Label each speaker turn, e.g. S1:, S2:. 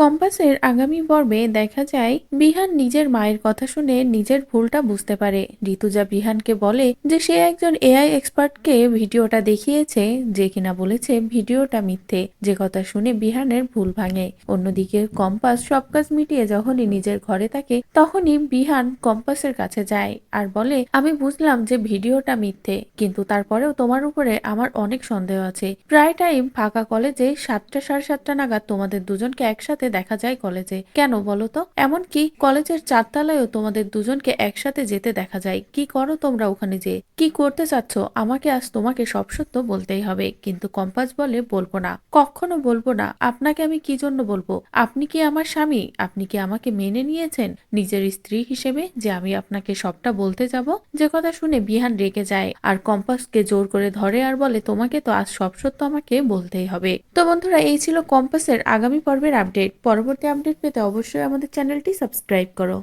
S1: কম্পাসের আগামী পর্বে দেখা যায়, বিহান নিজের মায়ের কথা শুনে নিজের ভুলটা বুঝতে পারে। ঋতুজা বিহানকে বলে যে সে একজন এআই এক্সপার্টকে ভিডিওটা দেখিয়েছে, যে কিনা বলেছে ভিডিওটা মিথ্যে। যে কথা শুনে বিহানের ভুল ভাঙে। অন্যদিকে কম্পাস সব কাজ মিটিয়ে যখনই নিজের ঘরে থাকে, তখনই বিহান কম্পাসের কাছে যায় আর বলে, আমি বুঝলাম যে ভিডিওটা মিথ্যে, কিন্তু তারপরেও তোমার উপরে আমার অনেক সন্দেহ আছে। প্রায় টাইম ফাঁকা কলেজে সাতটা সাড়ে সাতটা নাগাদ তোমাদের দুজনকে একসাথে দেখা যায় কলেজে। কেন বলো তো? এমনকি কলেজের চারতলায়ও তোমাদের দুজনকে একসাথে যেতে দেখা যায়। কি করো তোমরা ওখানে যে কি করতে চাচ্ছ? আমাকে আজ তোমাকে সব সত্য বলতেই হবে। কিন্তু কম্পাস বলে বলব না। কখনো বলব না। আপনাকে আমি কি জন্য বলব? আপনি কি আমার স্বামী? আপনি কি আমাকে মেনে নিয়েছেন? নিজের স্ত্রী হিসেবে যে আমি আপনাকে সবটা বলতে যাব? যে কথা শুনে বিহান রেগে যায়। আর কম্পাসকে জোর করে ধরে আর বলে, তোমাকে তো আজ সব সত্য আমাকে বলতেই হবে। তো বন্ধুরা, এই ছিল কম্পাসের আগামী পর্বের আপডেট। পরবর্তী আপডেট পেতে অবশ্যই আমাদের চ্যানেলটি সাবস্ক্রাইব করো।